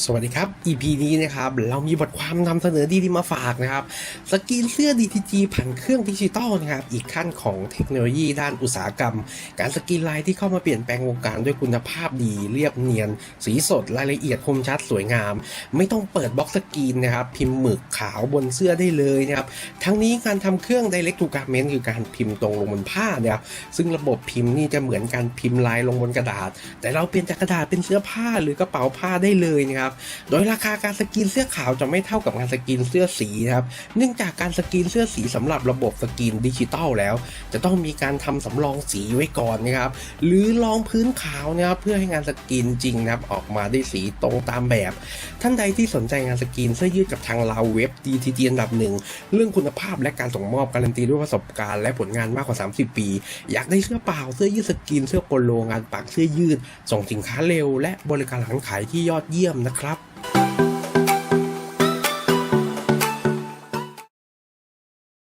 สวัสดีครับ EP นี้นะครับ เรามีบทความนำเสนอดีๆมาฝากนะครับ สกรีนเสื้อ DTG ผ่านเครื่องดิจิตอลนะครับ อีกขั้นของเทคโนโลยีด้านอุตสาหกรรม การสกรีนลายที่เข้ามาเปลี่ยนแปลงวงการด้วยคุณภาพดี เรียบเนียน สีสดรายละเอียดคมชัดสวยงาม ไม่ต้องเปิดบล็อกสกรีนนะครับ พิมพ์หมึกขาวบนเสื้อได้เลยนะครับ ทั้งนี้การทำเครื่อง Direct to Garment คือการพิมพ์ตรงลงบนผ้าเนี่ยครับซึ่งระบบพิมพ์นี่จะเหมือนการพิมพ์ลายลงบนกระดาษ แต่เราเปลี่ยนจากกระดาษเป็นเสื้อผ้าหรือกระเป๋าผ้าได้เลยนะครับโดยราคาการสกรีนเสื้อขาวจะไม่เท่ากับการสกรีนเสื้อสีนะครับเนื่องจากการสกรีนเสื้อสีสำหรับระบบสกรีนดิจิตอลแล้ว จะต้องมีการทำสำรองสีไว้ก่อนนะครับหรือรองพื้นขาวนะครับเพื่อให้งานสกรีนจริงนะครับออกมาได้สีตรงตามแบบ ท่านใดที่สนใจงานสกรีนเสื้อยืดกับทางเราเว็บ DTG อันดับหนึ่งเรื่องคุณภาพและการส่งมอบการันตีด้วยประสบการณ์และผลงานมากกว่า 30 ปี อยากได้เสื้อเปล่าเสื้อยืดสกรีนเสื้อโปโลงานปักเสื้อยืด ส่งสินค้าเร็ว และบริการหลังขายที่ยอดเยี่ยมนะนะครับ